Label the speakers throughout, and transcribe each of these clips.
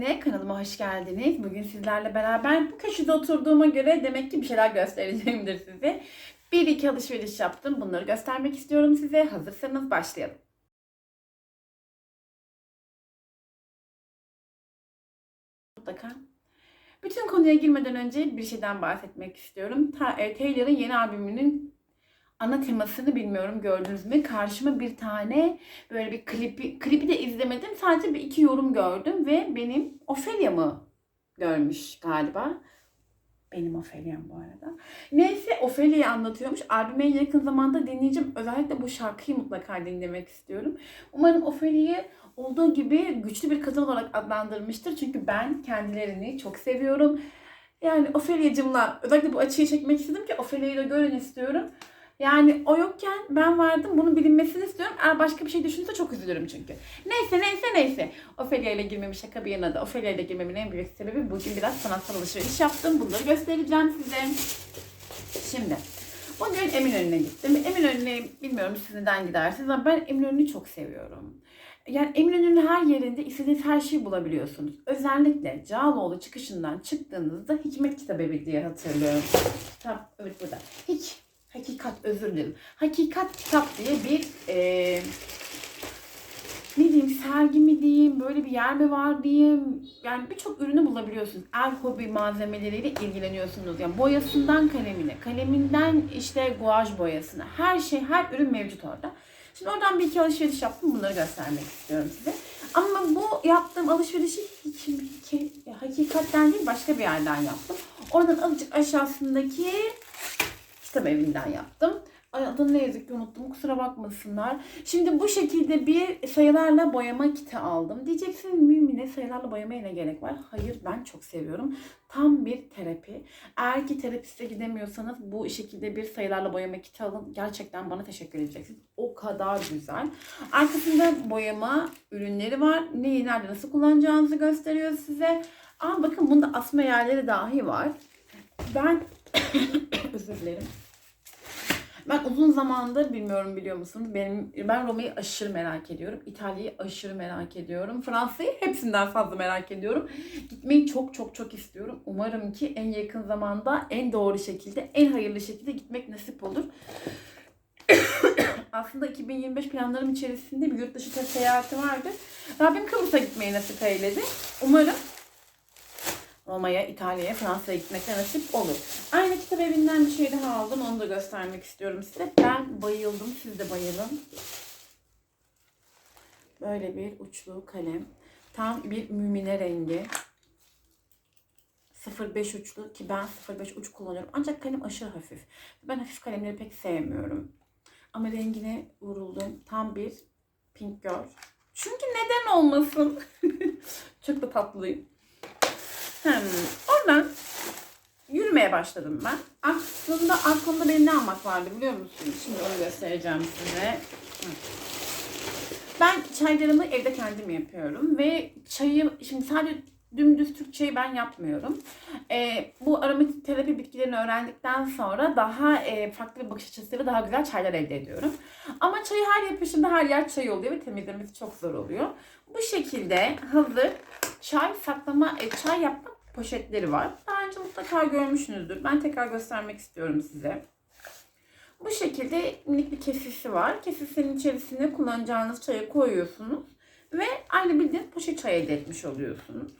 Speaker 1: yine kanalıma hoş geldiniz. Bugün sizlerle beraber bu köşede oturduğuma göre demek ki bir şeyler göstereceğimdir size. Bir iki alışveriş yaptım. Bunları göstermek istiyorum size. Hazırsanız başlayalım. Mutlaka. Bütün konuya girmeden önce bir şeyden bahsetmek istiyorum. E, Taylor'ın yeni albümünün ana temasını bilmiyorum gördünüz mü? Karşıma bir tane böyle bir klipi, klipi de izlemedim. Sadece bir iki yorum gördüm ve benim Ophelia'mı görmüş galiba. Benim Ophelia'm bu arada. Neyse Ophelia'yı anlatıyormuş. Albüme yakın zamanda dinleyeceğim. Özellikle bu şarkıyı mutlaka dinlemek istiyorum. Umarım Ophelia'yı olduğu gibi güçlü bir kadın olarak adlandırmıştır. Çünkü ben kendilerini çok seviyorum. Yani Ophelia'cımla özellikle bu açıyı çekmek istedim ki Ophelia'yı da görün istiyorum. Yani o yokken ben vardım. Bunun bilinmesini istiyorum. Eğer başka bir şey düşünürse çok üzülürüm çünkü. Neyse neyse neyse. Ofelia ile girmemi şaka bir yana da Ofelia ile girmemin en büyük sebebi bugün biraz sanatsal alışveriş yaptım. Bunları göstereceğim size. Şimdi bugün Eminönü'ne gittim. Eminönü'ne bilmiyorum siz neden gidersiniz ama ben Eminönü'nü çok seviyorum. Yani Eminönü'nün her yerinde istediğiniz her şeyi bulabiliyorsunuz. Özellikle Cağaloğlu çıkışından çıktığınızda Hikmet Kitabevi diye hatırlıyorum. Kitap evet burada. Hiç Hakikat özür dilerim. Hakikat kitap diye bir eee ne diyeyim sergi mi diyeyim böyle bir yer mi var diyeyim yani birçok ürünü bulabiliyorsunuz. El hobi malzemeleriyle ilgileniyorsunuz. Yani boyasından kalemine, kaleminden işte guaj boyasına her şey her ürün mevcut orada. Şimdi oradan bir iki alışveriş yaptım. Bunları göstermek istiyorum size. Ama bu yaptığım alışverişi hiç, hiç, hakikatten değil başka bir yerden yaptım. Oradan azıcık aşağısındaki kitap evinden yaptım. Adını ne yazık ki unuttum. Kusura bakmasınlar. Şimdi bu şekilde bir sayılarla boyama kiti aldım. Diyeceksin mümine sayılarla boyamaya ne gerek var? Hayır ben çok seviyorum. Tam bir terapi. Eğer ki terapiste gidemiyorsanız bu şekilde bir sayılarla boyama kiti alın. Gerçekten bana teşekkür edeceksiniz. O kadar güzel. Arkasında boyama ürünleri var. Neyi nerede nasıl kullanacağınızı gösteriyor size. Aa bakın bunda asma yerleri dahi var. Ben özür dilerim. Ben uzun zamandır bilmiyorum biliyor musunuz? Benim ben Roma'yı aşırı merak ediyorum. İtalya'yı aşırı merak ediyorum. Fransa'yı hepsinden fazla merak ediyorum. Gitmeyi çok çok çok istiyorum. Umarım ki en yakın zamanda en doğru şekilde, en hayırlı şekilde gitmek nasip olur. Aslında 2025 planlarım içerisinde bir yurt dışı seyahati vardı. Rabbim Kıbrıs'a gitmeyi nasip eyledi. Umarım Roma'ya, İtalya'ya, Fransa'ya gitmekte nasip olur. Aynı kitap evinden bir şey daha aldım. Onu da göstermek istiyorum size. Ben bayıldım. Siz de bayılın. Böyle bir uçlu kalem. Tam bir mümine rengi. 05 uçlu ki ben 05 uç kullanıyorum. Ancak kalem aşırı hafif. Ben hafif kalemleri pek sevmiyorum. Ama rengine vuruldum. Tam bir pink girl. Çünkü neden olmasın? Çok da tatlıyım. Hmm. Oradan yürümeye başladım ben. Aslında aklımda benim ne almak vardı biliyor musunuz? Şimdi onu göstereceğim size. Ben çaylarımı evde kendim yapıyorum ve çayı şimdi sadece dümdüz Türk çayı ben yapmıyorum. Ee, bu aromaterapi bitkilerini öğrendikten sonra daha e, farklı bir bakış açısıyla daha güzel çaylar elde ediyorum. Ama çayı her yapışında her yer çay oluyor ve temizlemesi çok zor oluyor. Bu şekilde hazır çay saklama, e, çay yapma poşetleri var. Daha önce mutlaka görmüşsünüzdür. Ben tekrar göstermek istiyorum size. Bu şekilde minik bir kesisi var. Kesisinin içerisine kullanacağınız çayı koyuyorsunuz. Ve aynı bildiğiniz poşet çay elde etmiş oluyorsunuz.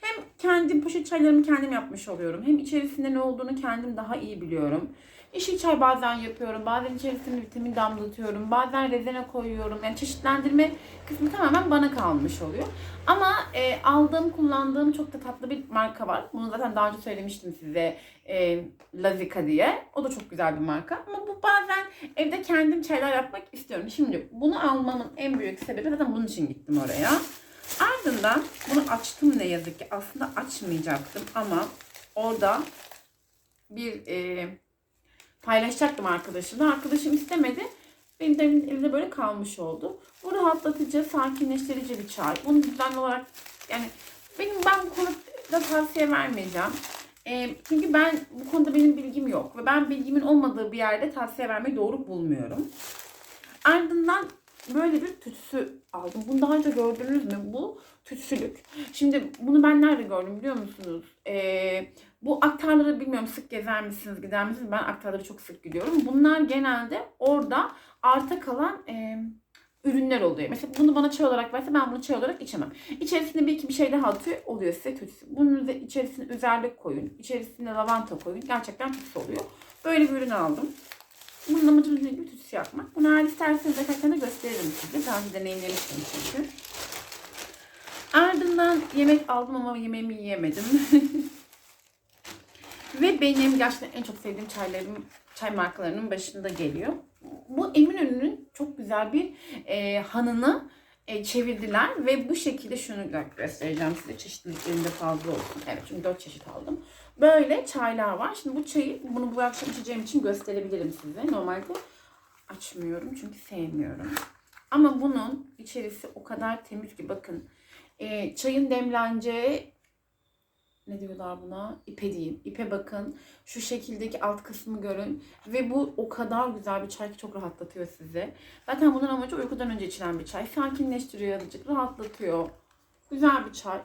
Speaker 1: Hem kendi poşet çaylarımı kendim yapmış oluyorum. Hem içerisinde ne olduğunu kendim daha iyi biliyorum. Yeşil çay bazen yapıyorum. Bazen içerisine vitamin damlatıyorum. Bazen rezene koyuyorum. Yani çeşitlendirme kısmı tamamen bana kalmış oluyor. Ama e, aldığım, kullandığım çok da tatlı bir marka var. Bunu zaten daha önce söylemiştim size. E, Lazika diye. O da çok güzel bir marka. Ama bu bazen evde kendim çaylar yapmak istiyorum. Şimdi bunu almamın en büyük sebebi zaten bunun için gittim oraya. Ardından bunu açtım ne yazık ki. Aslında açmayacaktım ama orada bir e, paylaşacaktım arkadaşımla. Arkadaşım istemedi. Benim de elimde böyle kalmış oldu. Bu rahatlatıcı, sakinleştirici bir çay. Bunu düzenli olarak yani benim ben bu konuda tavsiye vermeyeceğim. E, çünkü ben bu konuda benim bilgim yok ve ben bilgimin olmadığı bir yerde tavsiye vermeyi doğru bulmuyorum. Ardından böyle bir tütsü aldım. Bunu daha önce gördünüz mü? Bu tütsülük. Şimdi bunu ben nerede gördüm biliyor musunuz? Ee, bu aktarları bilmiyorum sık gezer misiniz gider misiniz? Ben aktarları çok sık gidiyorum. Bunlar genelde orada arta kalan e, ürünler oluyor. Mesela bunu bana çay olarak verse ben bunu çay olarak içemem. İçerisinde bir iki bir şey daha atıyor oluyor size tütsü. Bunun içerisine üzerlik koyun. içerisine lavanta koyun. Gerçekten tütsü oluyor. Böyle bir ürün aldım. Bunun amacımız ne gibi tütsü yapmak. Bunu eğer isterseniz yakarken de gösteririm size. Daha önce deneyimlemiştim çünkü. Ardından yemek aldım ama yemeğimi yiyemedim. Ve benim gerçekten en çok sevdiğim çaylarım, çay markalarının başında geliyor. Bu Eminönü'nün çok güzel bir e, hanını e, çevirdiler ve bu şekilde şunu gö- göstereceğim size çeşitliliklerinde fazla olsun. Evet çünkü 4 çeşit aldım. Böyle çaylar var. Şimdi bu çayı bunu bu akşam içeceğim için gösterebilirim size. Normalde açmıyorum çünkü sevmiyorum. Ama bunun içerisi o kadar temiz ki bakın. E, çayın demleneceği ne diyorlar buna? İpe diyeyim. İpe bakın. Şu şekildeki alt kısmı görün. Ve bu o kadar güzel bir çay ki çok rahatlatıyor sizi. Zaten bunun amacı uykudan önce içilen bir çay. Sakinleştiriyor azıcık, rahatlatıyor. Güzel bir çay.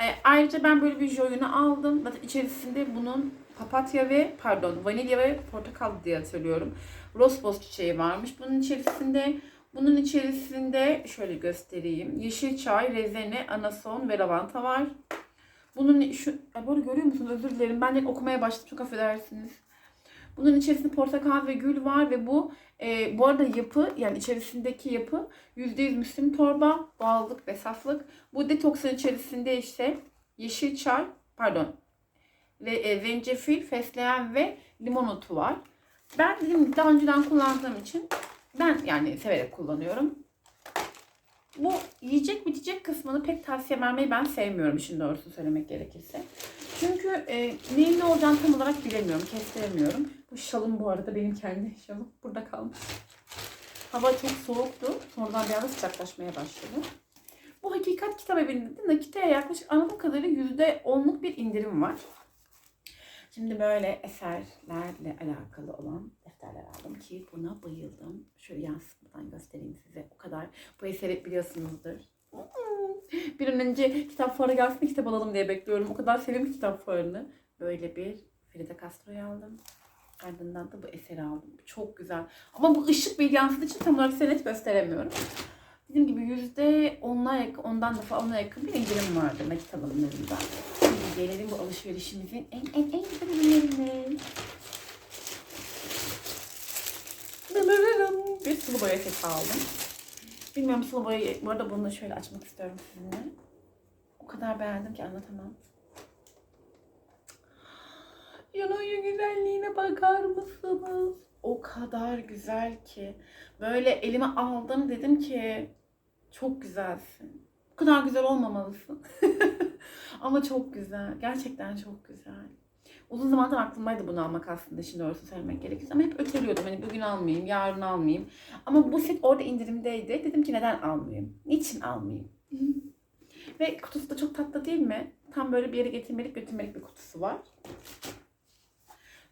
Speaker 1: E, ayrıca ben böyle bir joyunu aldım. Zaten içerisinde bunun papatya ve pardon vanilya ve portakal diye hatırlıyorum. Rosbos çiçeği varmış. Bunun içerisinde bunun içerisinde şöyle göstereyim. Yeşil çay, rezene, anason ve lavanta var. Bunun şu Ay, arada görüyor musunuz? Özür dilerim. Ben de okumaya başladım. Çok affedersiniz. Bunun içerisinde portakal ve gül var ve bu e, bu arada yapı yani içerisindeki yapı %100 müslim torba, doğallık ve saflık. Bu detoksun içerisinde işte yeşil çay, pardon, ve e, zencefil, fesleğen ve limon otu var. Ben gibi daha önceden kullandığım için ben yani severek kullanıyorum. Bu yiyecek bitecek kısmını pek tavsiye vermeyi ben sevmiyorum işin doğrusu söylemek gerekirse. Çünkü e, neyin ne olacağını tam olarak bilemiyorum, kestiremiyorum. Bu şalım bu arada benim kendi şalım burada kalmış. Hava çok soğuktu. Sonradan bir anda sıcaklaşmaya başladı. Bu Hakikat Kitap Evi'nde de nakiteye yaklaşık anladığım kadarıyla %10'luk bir indirim var. Şimdi böyle eserlerle alakalı olan defterler aldım ki buna bayıldım. Şöyle yansıtmadan göstereyim size. O kadar bu eseri biliyorsunuzdur. Bir an önce kitap fuarı gelsin kitap alalım diye bekliyorum. O kadar seviyorum kitap fuarını. Böyle bir Frida Castro'yu aldım. Ardından da bu eseri aldım. Çok güzel. Ama bu ışık bir yansıdığı için tam olarak size net gösteremiyorum. Dediğim gibi yüzde onla yakın, ondan da fazla yakın bir indirim vardı nakit alımlarında. Gelelim bu alışverişimizin en en en güzel ürünlerine. Bir sulu boya seti aldım. Bilmiyorum sulu boyayı, bu arada bunu da şöyle açmak istiyorum sizinle. O kadar beğendim ki anlatamam. Yanıyor güzelliğine bakar mısınız? O kadar güzel ki. Böyle elime aldım dedim ki çok güzelsin. Bu kadar güzel olmamalısın. Ama çok güzel. Gerçekten çok güzel. Uzun zamandır aklımdaydı bunu almak aslında şimdi doğrusu söylemek gerekirse. Ama hep öteliyordum. Hani bugün almayayım, yarın almayayım. Ama bu set orada indirimdeydi. Dedim ki neden almayayım? Niçin almayayım? Ve kutusu da çok tatlı değil mi? Tam böyle bir yere getirmelik götürmelik bir kutusu var.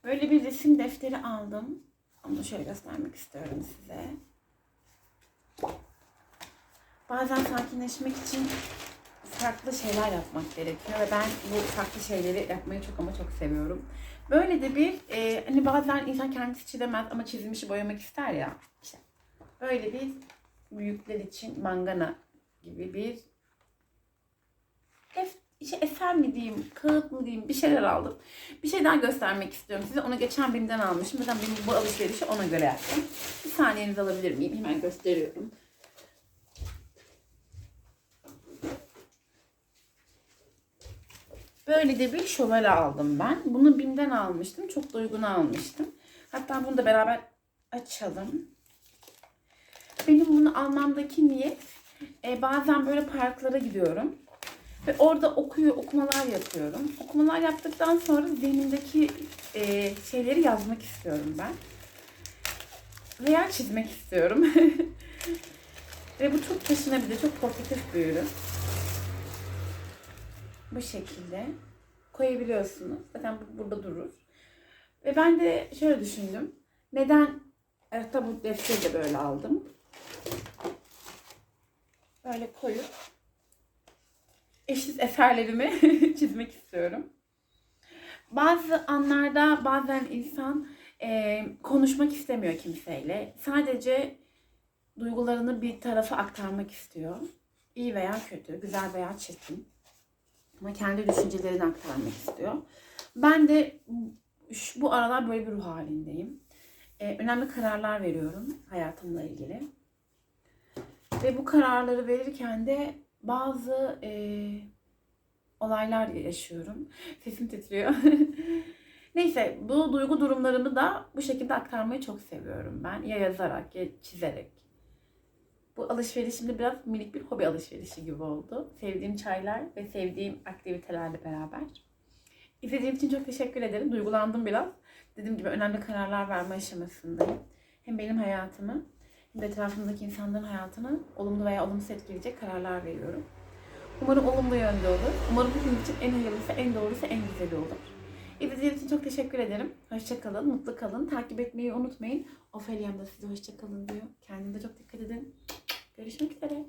Speaker 1: Böyle bir resim defteri aldım. Onu şöyle göstermek istiyorum size. Bazen sakinleşmek için farklı şeyler yapmak gerekiyor ve ben bu farklı şeyleri yapmayı çok ama çok seviyorum. Böyle de bir e, hani bazen insan kendisi çizemez ama çizmişi boyamak ister ya. İşte böyle bir büyükler için mangana gibi bir def, işte eser mi diyeyim, kağıt mı diyeyim bir şeyler aldım. Bir şey daha göstermek istiyorum size. Onu geçen BİM'den almışım. Zaten benim bu alışverişi ona göre yaptım. Bir saniyenizi alabilir miyim? Hemen gösteriyorum. Böyle de bir şövalye aldım ben. Bunu BİM'den almıştım. Çok da uygun almıştım. Hatta bunu da beraber açalım. Benim bunu almamdaki niyet e, bazen böyle parklara gidiyorum. Ve orada okuyor, okumalar yapıyorum. Okumalar yaptıktan sonra zihnimdeki e, şeyleri yazmak istiyorum ben. Veya çizmek istiyorum. Ve bu çok taşınabilir, çok portatif bir ürün. Bu şekilde koyabiliyorsunuz. Zaten bu burada durur. Ve ben de şöyle düşündüm. Neden, tabi bu defteri de böyle aldım. böyle koyup eşsiz eserlerimi çizmek istiyorum. Bazı anlarda bazen insan e, konuşmak istemiyor kimseyle. Sadece duygularını bir tarafa aktarmak istiyor. İyi veya kötü, güzel veya çirkin. Ama kendi düşüncelerini aktarmak istiyor. Ben de şu- bu aralar böyle bir ruh halindeyim. Ee, önemli kararlar veriyorum hayatımla ilgili. Ve bu kararları verirken de bazı e, olaylar yaşıyorum. Sesim titriyor. Neyse bu duygu durumlarımı da bu şekilde aktarmayı çok seviyorum ben. Ya yazarak ya çizerek. Bu alışverişimde biraz minik bir hobi alışverişi gibi oldu. Sevdiğim çaylar ve sevdiğim aktivitelerle beraber. İzlediğiniz için çok teşekkür ederim. Duygulandım biraz. Dediğim gibi önemli kararlar verme aşamasındayım. Hem benim hayatımı hem de etrafımdaki insanların hayatını olumlu veya olumsuz etkileyecek kararlar veriyorum. Umarım olumlu yönde olur. Umarım bizim için en hayırlısı, en doğrusu, en güzeli olur. İzlediğiniz için çok teşekkür ederim. Hoşçakalın, mutlu kalın. Takip etmeyi unutmayın. Ofelia'm da size hoşçakalın diyor. Kendinize çok dikkat edin. Görüşmek üzere.